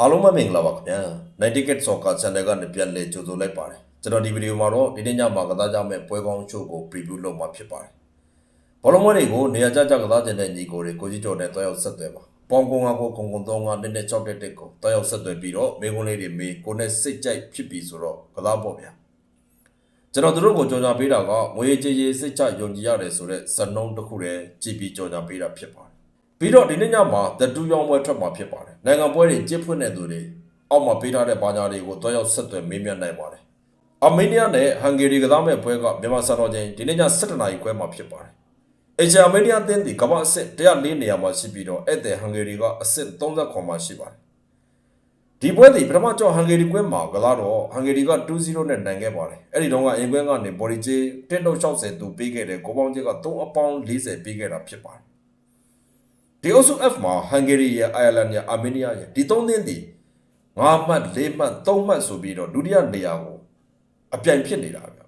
အားလုံးပဲမင်္ဂလာပါခင်ဗျာ Night Ticket Soccer Channel ကနေပြန်လည်ကြိုဆိုလိုက်ပါတယ်ကျွန်တော်ဒီဗီဒီယိုမှာတော့ဒီနေ့ညမှာကစားကြမယ့်ပွဲကောင်းချို့ကို preview လုပ်မှာဖြစ်ပါတယ်ဘောလုံးပွဲတွေကိုနေရာကျကျကစားကြတဲ့ညီကိုတွေကိုကြီးကျော်နဲ့တွားရောက်ဆက်သွယ်ပါပေါင်ကုန်းကကိုကုံကုံသုံးကနည်းနည်း6တက်တက်ကိုတွားရောက်ဆက်သွယ်ပြီးတော့မိကုန်းလေးတွေမေးကိုနဲ့စိတ်ကြိုက်ဖြစ်ပြီဆိုတော့ကစားပေါ့ဗျာကျွန်တော်တို့ကိုကြော်ညာပေးတာကငွေကြေးရေးစိတ်ချယုံကြည်ရတယ်ဆိုတော့ဇနှုံးတစ်ခုတည်းကြည်ပြီးကြော်ညာပေးတာဖြစ်ပါတယ် ပြီးတော့ဒီနေ့ညမှာ The Two ရောင်းပွဲထွက်မှာဖြစ်ပါတယ်။နိုင်ငံပွဲတွေကြစ်ဖွင့်တဲ့သူတွေအောက်မှာပေးထားတဲ့ဘာညာတွေကိုတွားရောက်ဆက်သွယ်မေးမြန်းနိုင်ပါတယ်။အာမေးနီးယားနဲ့ဟန်ဂေရီကစားမဲ့ပွဲကမြန်မာစံတော်ချိန်ဒီနေ့ည7:00နာရီခွဲမှာဖြစ်ပါတယ်။အေချာအာမေးနီးယားတင်းဒီကမ္ဘာအဆင့်104နေရာမှာရှိပြီးတော့အဲ့တဲ့ဟန်ဂေရီကအဆင့်39မှာရှိပါတယ်။ဒီပွဲဒီပထမကျော်ဟန်ဂေရီကွင်းမှာကစားတော့ဟန်ဂေရီက2-0နဲ့နိုင်ခဲ့ပါတယ်။အဲ့ဒီတော့ကအင်ကွင်းကနေဘော်ဒီဂျေ160သူပေးခဲ့တဲ့ကိုပေါင်းကြီးက3အပေါင်း40ပေးခဲ့တာဖြစ်ပါတယ်။ ဒီအုပ်စု F မှာဟန်ဂေရီရဲ့အိုင်ယာလန်ရဲ့အာမေးနီးယားရဲ့ဒီသုံးသင်းဒီ9မှတ်4မှတ်3မှတ်ဆိုပြီးတော့ဒုတိယနေရာကိုအပြိုင်ဖြစ်နေတာဗျ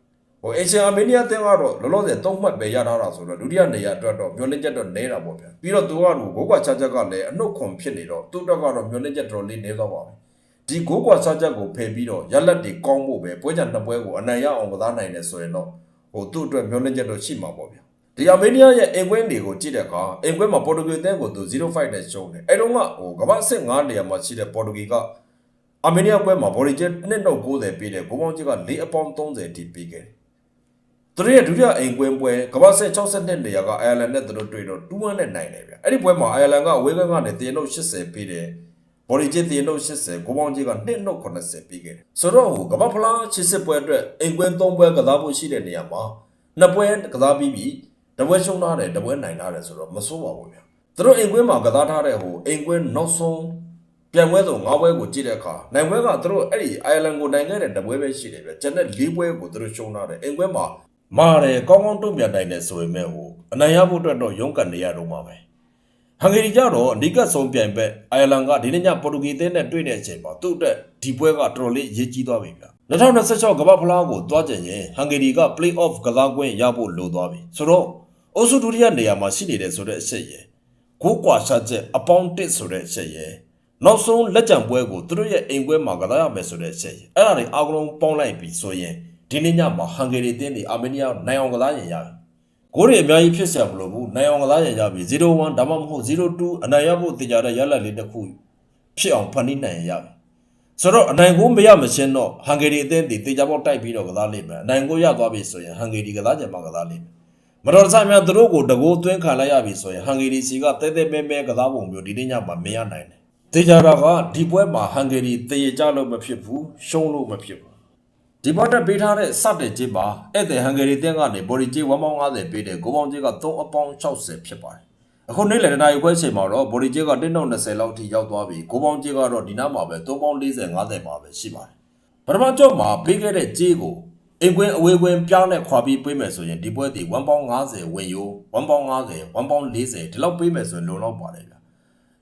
ဟိုအေရှန်အာမေးနီးယားတင်းကတော့လောလောဆယ်3မှတ်ပဲရထားတာဆိုတော့ဒုတိယနေရာအတွက်တော့မျောလင့်ချက်တော့နဲတာပေါ့ဗျပြီးတော့သူကတော့ဂိုးကွာချချက်ကလည်းအနှုတ်ခွန်ဖြစ်နေတော့သူ့တော့ကတော့မျောလင့်ချက်တော်လေးနဲသွားပါပဲဒီဂိုးကွာချချက်ကိုဖယ်ပြီးတော့ရလက်တွေကောင်းဖို့ပဲပွဲကြနှစ်ပွဲကိုအနိုင်ရအောင်ကစားနိုင်တယ်ဆိုရင်တော့ဟိုသူ့အတွက်မျောလင့်ချက်တော့ရှိမှာပေါ့ဗျ ဒီအာမေးနီးယားရဲ့အင်ကွင်းတွေကိုကြည့်တဲ့အခါအင်ကွင်းမှာပေါ်တူဂီအသင်းကိုသူ0-5နဲ့ရှုံးတယ်အဲ့တော့ကဟိုကမ္ဘာအဆင့်9နေရာမှာရှိတဲ့ပေါ်တူဂီကအာမေးနီးယားပွဲမှာဘော်လီကျနှစ်တော့90ပေးတယ်ဂိုးပေါင်းကြီးက4အပေါင်း30အထိပေးခဲ့တယ်သူတို့ရဲ့ဒုတိယအင်ကွင်းပွဲကမ္ဘာအဆင့်62နေရာကအိုင်ယာလန်နဲ့သူတို့တွေ့တော့2-1နဲ့နိုင်တယ်ဗျအဲ့ဒီပွဲမှာအိုင်ယာလန်ကဝေးကန်းကနေတင်တော့80ပေးတယ်ဘော်လီကျတင်တော့80ဂိုးပေါင်းကြီးက2တော့80ပေးခဲ့တယ်ဆိုတော့ဟိုကမ္ဘာဖလားချစ်စစ်ပွဲအတွက်အင်ကွင်း3ပွဲကစားဖို့ရှိတဲ့နေရာမှာနှစ်ပွဲကစားပြီးပြီ တပွဲရှုံးထားတယ်တပွဲနိုင်ထားတယ်ဆိုတော့မစိုးပါဘူးဗျာသူတို့အိမ်ကွင်းမှာကစားထားတဲ့ဟိုအိမ်ကွင်းနောက်ဆုံးပြန်ပွဲဆုံး၅ပွဲကိုကြည့်တဲ့အခါနိုင်ပွဲကသူတို့အဲ့ဒီအိုင်ယာလန်ကိုနိုင်ခဲ့တဲ့တပွဲပဲရှိတယ်ဗျာကျန်တဲ့၄ပွဲကိုသူတို့ရှုံးထားတယ်အိမ်ကွင်းမှာမာတယ်ကောင်းကောင်းတုံ့ပြန်နိုင်တယ်ဆိုပေမဲ့ဟိုအနိုင်ရဖို့အတွက်တော့ရုန်းကန်နေရတော့မှာပဲဟန်ဂေရီကြတော့အနိကဆုံးပြိုင်ဘက်အိုင်ယာလန်ကဒီနေ့ညပေါ်တူဂီအသင်းနဲ့တွေ့တဲ့အချိန်မှာသူ့အတွက်ဒီပွဲကတော်တော်လေးရေးကြီးသွားပြီဗျာ2026ကမ္ဘာဖလားကိုတွားကြရင်ဟန်ဂေရီက play off ကစားကွင်းရဖို့လိုသွားပြီဆိုတော့ အုပ်စုဒုတိယနေရာမှာရှိနေတဲ့ဆိုတဲ့အချက်ရယ်ကိုးကွာရှာချက်အပေါင်းတစ်ဆိုတဲ့အချက်ရယ်နောက်ဆုံးလက်ကြံပွဲကိုသူတို့ရဲ့အိမ်ပွဲမှာကစားရမယ်ဆိုတဲ့အချက်ရယ်အဲ့ဒါတွေအားလုံးပေါင်းလိုက်ပြီဆိုရင်ဒီနေ့ညမှာဟန်ဂေရီတင်းတွေအာမေးနီးယားနိုင်အောင်ကစားရင်ရပြီကိုးတွေအများကြီးဖြစ်ဆရာမလို့ဘူးနိုင်အောင်ကစားရင်ရပြီ0-1ဒါမှမဟုတ်0-2အနိုင်ရဖို့တင်ကြတဲ့ရလဒ်လေးတစ်ခုဖြစ်အောင်ဖန်တီးနိုင်ရင်ရပြီဆိုတော့အနိုင်ကိုမရမချင်းတော့ဟန်ဂေရီအသင်းတွေတေချာပေါက်တိုက်ပြီးတော့ကစားလိမ့်မယ်အနိုင်ကိုရသွားပြီဆိုရင်ဟန်ဂေရီကစားကြမှာကစားလိမ့်မယ် မတော်တဆများသူတို့ကိုတကိုးသွင်းခံလိုက်ရပြီဆိုရင်ဟန်ဂေရီစီကတဲတဲမဲမဲကစားပုံမျိုးဒီနေ့ညမှာမရနိုင်တယ်။တေချာတာကဒီပွဲမှာဟန်ဂေရီတရေကြလို့မဖြစ်ဘူးရှုံးလို့မဖြစ်ဘူး။ဒီဘောတက်ပေးထားတဲ့စတဲ့ကြေးပါအဲ့တဲ့ဟန်ဂေရီတင်းကနေဘော်ဒီကြေး150ပေးတယ်ကိုပေါင်းကြေးက3အပေါင်း60ဖြစ်ပါတယ်။အခုနေ့လယ်တနာရီခွဲချိန်မှာတော့ဘော်ဒီကြေးက120လောက်ထိရောက်သွားပြီကိုပေါင်းကြေးကတော့ဒီနားမှာပဲ3ပေါင်း40 50မှာပဲရှိပါတယ်။ပထမကြော့မှာပေးခဲ့တဲ့ကြေးကို အင်ကွင်းအဝေးကွင်းပြောင်းနဲ့ခွာပြီးပေးမယ်ဆိုရင်ဒီပွဲဒီ1ပေါင်း50ဝင်ယူ1ပေါင်း50 1ပေါင်း40ဒီလောက်ပေးမယ်ဆိုရင်လုံလောက်ပါတယ်ဗျာ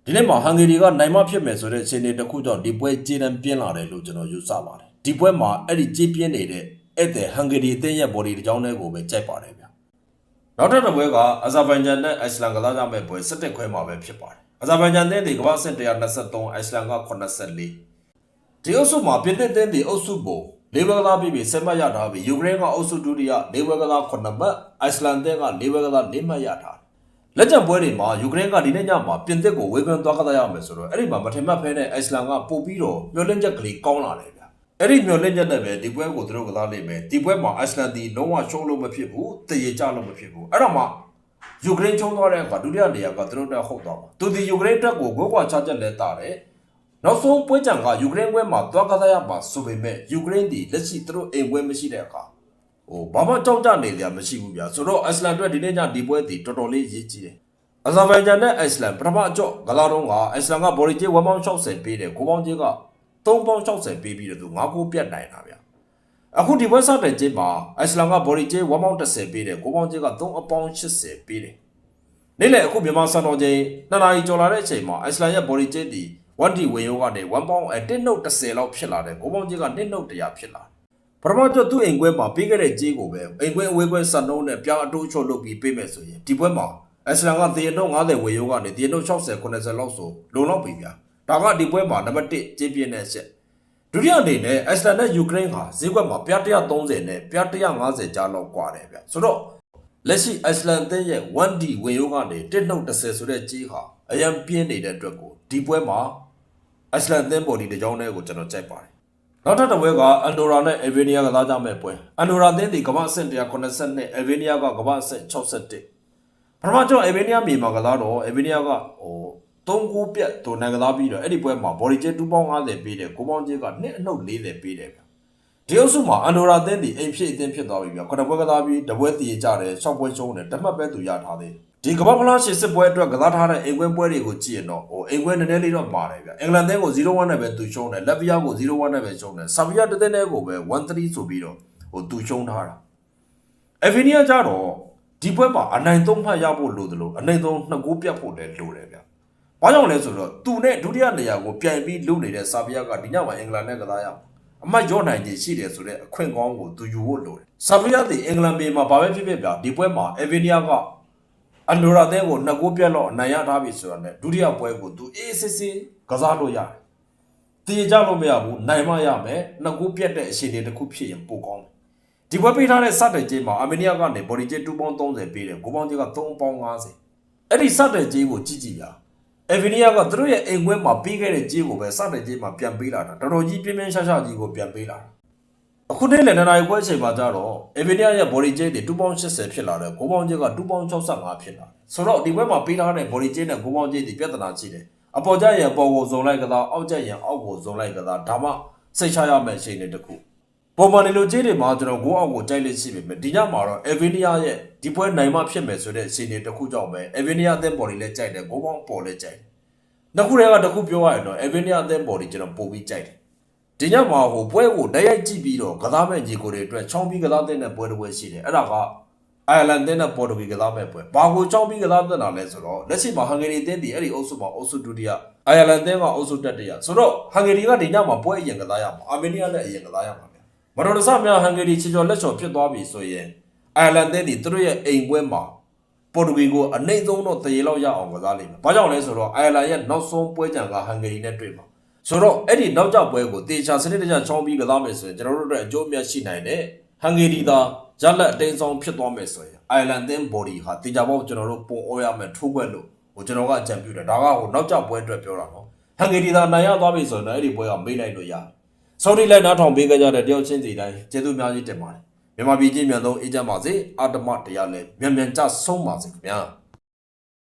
ဒီနေ့မှာဟန်ဂေရီကနိုင်မဖြစ်မယ်ဆိုတဲ့အခြေအနေတစ်ခုကြောင့်ဒီပွဲကြေးတန်းပြင်းလာတယ်လို့ကျွန်တော်ယူဆပါတယ်ဒီပွဲမှာအဲ့ဒီကြေးပြင်းနေတဲ့အဲ့တဲ့ဟန်ဂေရီအသင်းရဲ့ body တစ်ကြောင်းလေးကိုပဲကြိုက်ပါတယ်ဗျာနောက်ထပ်တစ်ပွဲကအဇာဘိုင်ဂျန်နဲ့အိုက်စလန်ကစားကြမယ့်ပွဲ17ခွဲမှာပဲဖြစ်ပါတယ်အဇာဘိုင်ဂျန်နဲ့ဒီကမ္ဘာ့စစ်123အိုက်စလန်က84ဒီအုပ်စုမှာပြင်သစ်တင်းဒီအုပ်စုပုံ လေးဘက်ကစားပြီးပြီးဆက်မှတ်ရထားပြီးယူကရိန်းကအုပ်စုဒုတိယလေးဘက်ကစား9မှတ်အိုက်စလန်တင်းကလေးဘက်ကစား4မှတ်ရထားတယ်လက်ကျန်ပွဲတွေမှာယူကရိန်းကဒီနေ့ညမှာပြင်သစ်ကိုဝေဖန်သွားကစားရမယ်ဆိုတော့အဲ့ဒီမှာမထင်မှတ်ဖဲနဲ့အိုက်စလန်ကပို့ပြီးတော့မျောလင့်ချက်ကလေးကောင်းလာတယ်ဗျာအဲ့ဒီမျောလင့်ချက်နဲ့ပဲဒီပွဲကိုသူတို့ကစားလိမ့်မယ်ဒီပွဲမှာအိုက်စလန်ဒီလုံးဝရှုံးလို့မဖြစ်ဘူးတရေကြလို့မဖြစ်ဘူးအဲ့တော့မှယူကရိန်းချုံသွားတဲ့အခါဒုတိယနေရာကသူတို့တက်ဟုတ်သွားပါသူဒီယူကရိန်းတက်ကိုဂိုးကွာချချက်လဲတာတယ် နောက်ဆုံးပွဲကြံကယူကရိန်းပွဲမှာတွားကစားရမှာဆိုပေမဲ့ယူကရိန်းဒီလက်ရှိသူတို့အိမ်ပွဲမရှိတဲ့အခါဟိုဘာမှကြောက်ကြနေကြမရှိဘူးဗျာဆိုတော့အိုက်စလန်အတွက်ဒီနေ့ညဒီပွဲဒီတော်တော်လေးရေးကြီးတယ်အဇာဘိုင်ဂျန်နဲ့အိုက်စလန်ပထမအကြော့ဂလာတော့ကအိုက်စလန်ကဘော်လီဂျေ1ပေါင်း60ပေးတယ်9ပေါင်းဂျေက3ပေါင်း60ပေးပြီးတော့သူ9ကိုပြတ်နိုင်တာဗျာအခုဒီပွဲစတဲ့ဂျေမှာအိုက်စလန်ကဘော်လီဂျေ1ပေါင်း30ပေးတယ်9ပေါင်းဂျေက3အပေါင်း80ပေးတယ်နေ့လေအခုမြန်မာစံတော်ချိန်2နာရီကျော်လာတဲ့အချိန်မှာအိုက်စလန်ရဲ့ဘော်လီဂျေဒီ 1D ဝေယောကနေ1ပေါင်းအဲ1နှုတ်30လောက်ဖြစ်လာတယ်ကိုပေါင်းကြီးက1နှုတ်100ဖြစ်လာပထမကျသူ့အိမ်ကွဲမှာပေးခဲ့တဲ့ကြေးကိုပဲအိမ်ကွဲအဝေးကွဲစနှုံးနဲ့ပြောင်းအတိုးချော့လုပ်ပြီးပေးမယ်ဆိုရင်ဒီပွဲမှာအစ္စလန်ကတည်နှုတ်90ဝေယောကနေတည်နှုတ်60 90လောက်ဆိုလုံလောက်ပြီဗျာဒါကဒီပွဲမှာနံပါတ်1ကျင်းပြင်းတဲ့ချက်ဒုတိယအနေနဲ့အစ္စလန်နဲ့ယူကရိန်းဟာဈေးကွက်မှာပြား130နဲ့ပြား150ကြားလောက်ကွာတယ်ဗျဆိုတော့လက်ရှိအစ္စလန်သင်းရဲ့ 1D ဝင်ရိုးကနေတက်နှုတ်30ဆိုတဲ့ကြေးဟာအရန်ပြင်းနေတဲ့အတွက်ကိုဒီပွဲမှာ အစ္စလန်အသင်းပေါ်ဒီတစ်ကြောင်းနဲ့ကိုကျွန်တော်ကြိုက်ပါတယ်နောက်ထပ်တစ်ပွဲကအန်ဒိုရာနဲ့အေဗီနီးယားကစားကြမဲ့ပွဲအန်ဒိုရာအသင်းဒီကမ္ဘာအဆင့်182အေဗီနီးယားကကမ္ဘာအဆင့်61ပထမကျောင်းအေဗီနီးယားမြေမှာကစားတော့အေဗီနီးယားကဟို3ကူပြတ်တူနိုင်ကစားပြီးတော့အဲ့ဒီပွဲမှာဘော်ဒီကျဲ250ပေးတယ်ကိုပေါင်းကျဲကနှစ်အနှုတ်40ပေးတယ်ဗျဒီအုပ်စုမှာအန်ဒိုရာအသင်းဒီအိမ်ဖြစ်အသင်းဖြစ်သွားပြီဗျခုနပွဲကစားပြီးတပွဲတည်ကြတယ်6ပွဲရှုံးတယ်တမှတ်ပဲသူရထားသေးတယ် ဒီကမ္ဘာဖလားရှစ်စစ်ပွဲအတွက်ကစားထားတဲ့အိမ်ကွင်းပွဲတွေကိုကြည့်ရင်တော့ဟိုအိမ်ကွင်းနည်းနည်းလေးတော့ပါတယ်ဗျအင်္ဂလန်သင်းကို0-1နဲ့ပဲသူရှုံးတယ်လက်ဗီယာကို0-1နဲ့ပဲရှုံးတယ်ဆာဗီယာတစ်သင်းတည်းကိုပဲ1-3ဆိုပြီးတော့ဟိုသူရှုံးထားတာအဗီနီယာကြတော့ဒီပွဲမှာအနိုင်သုံးမှတ်ရဖို့လိုတယ်လို့အနိုင်သုံးနှစ်ကိုပြတ်ဖို့လည်းလိုတယ်ဗျဘာကြောင့်လဲဆိုတော့သူနဲ့ဒုတိယနေရာကိုပြိုင်ပြီးလုပ်နေတဲ့ဆာဗီယာကဒီညမှာအင်္ဂလန်နဲ့ကစားရအောင်အမတ်ရော့နိုင်ခြင်းရှိတယ်ဆိုတဲ့အခွင့်ကောင်းကိုသူယူဖို့လိုတယ်ဆာဗီယာဒီအင်္ဂလန်ပြည်မှာဘာပဲဖြစ်ဖြစ်ဗျဒီပွဲမှာအဗီနီယာက အန်ဒိုရာတဲ့ကိုနှစ်ကိုပြက်တော့အနိုင်ရထားပြီဆိုတော့ ਨੇ ဒုတိယပွဲကိုသူအေးစစ်စစ်ကစားလို့ရတယ်။တည်ကြလို့မရဘူးနိုင်မရမယ်နှစ်ကိုပြက်တဲ့အချိန်တွေတစ်ခုဖြစ်ရင်ပိုကောင်းတယ်။ဒီပွဲပေးထားတဲ့စတဲ့ကြေးမှာအာမေးနီးယားကနေဘော်ဒီကြေး2ပေါင်း30ပေးတယ်ကိုပေါင်းကြေးက3ပေါင်း50အဲ့ဒီစတဲ့ကြေးကိုကြည့်ကြည့်ရ။အေဗီနီးယားကသူတို့ရဲ့အိမ်ခွဲမှာပေးခဲ့တဲ့ကြေးကိုပဲစတဲ့ကြေးမှာပြန်ပေးလာတာတော်တော်ကြီးပြင်းပြင်းရှာရှာကြီးကိုပြန်ပေးလာတာ အခုနေ့လည်းနှစ်နာရီခွဲအချိန်မှာကြတော့အေဗီနီယာရဲ့ body weight တွေ2.80ဖြစ်လာတယ်ကိုပေါင်းကျက်က2.65ဖြစ်လာတယ်ဆိုတော့ဒီဘက်မှာပေးထားတဲ့ body weight နဲ့ကိုပေါင်းကျက်တွေပြဿနာရှိတယ်အပေါ်ကျရင်ပေါ်ကိုဇုံလိုက်ကစားအောက်ကျရင်အောက်ကိုဇုံလိုက်ကစားဒါမှစိတ်ချရမယ့်အချိန်တွေတစ်ခုပုံမှန်ဒီလိုကြေးတွေမှာကျွန်တော်ကိုအောက်ကိုကြိုက်လို့ရှိပေမဲ့ဒီညမှာတော့ Avinia ရဲ့ဒီပွဲနိုင်မှဖြစ်မယ်ဆိုတဲ့အခြေအနေတစ်ခုကြောင့်ပဲ Avinia အသင်း body လည်းကြိုက်တယ်ကိုပေါင်းပေါ်လည်းကြိုက်တယ်နှစ်ခုတည်းကတစ်ခုပြောရရင်တော့ Avinia အသင်း body ကျွန်တော်ပို့ပြီးကြိုက်တယ် ဒီညမှာဟိုပွဲကိုတိုက်ရိုက်ကြည့်ပြီးတော့ကစားမဲ့ညီကိုတွေအတွက်ချောင်းပြီးကစားတဲ့ပွဲတစ်ပွဲရှိတယ်အဲ့ဒါကအိုင်ယာလန်တဲ့နဲ့ပေါ်တူဂီကစားမဲ့ပွဲဘာကိုချောင်းပြီးကစားတဲ့တာလဲဆိုတော့လက်ရှိမှာဟန်ဂေရီတင်းဒီအဲ့ဒီအုပ်စုမှာအုပ်စုဒုတိယအိုင်ယာလန်တင်းကအုပ်စုတတိယဆိုတော့ဟန်ဂေရီကဒီညမှာပွဲအရင်ကစားရမှာအာမေးနီးယားနဲ့အရင်ကစားရမှာဗျမတော်တဆများဟန်ဂေရီချီချော်လက်ချော်ဖြစ်သွားပြီဆိုရင်အိုင်ယာလန်တင်းဒီသူတို့ရဲ့အိမ်ပွဲမှာပေါ်တူဂီကိုအနိုင်ဆုံးတော့တရေလောက်ရအောင်ကစားလိမ့်မယ်။ဘာကြောင့်လဲဆိုတော့အိုင်ယာလန်ရဲ့နောက်ဆုံးပွဲကြံကဟန်ဂေရီနဲ့တွေ့မှာ။ ဆိုတော့အဲ့ဒီနောက်ကျပွဲကိုတေချာစနစ်တကျချောင်းပြီးကစားမယ်ဆိုရင်ကျွန်တော်တို့အတွက်အကျိုးအမြတ်ရှိနိုင်တယ်။ဟန်ဂေရီသာရလက်အတိန်ဆောင်ဖြစ်သွားမယ်ဆိုရင်အိုင်လန်သင်း body ဟာတေချာပေါက်ကျွန်တော်တို့ပုံအောရမယ်ထိုးခွက်လို့ဟိုကျွန်တော်ကအကြံပြုတယ်။ဒါကဟိုနောက်ကျပွဲအတွက်ပြောတာနော်။ဟန်ဂေရီသာနိုင်ရသွားပြီဆိုရင်တော့အဲ့ဒီပွဲကမေးလိုက်လို့ရတယ်။ဆော်ဒီလိုက်နားထောင်ပေးကြတဲ့တယောက်ချင်းစီတိုင်းကျေးဇူးအများကြီးတင်ပါတယ်။မြန်မာပြည်ကြီးမြန်ဆုံးအေးချမ်းပါစေ။အာတမတရားလည်းမြန်မြန်ကြဆုံးပါစေခင်ဗျာ။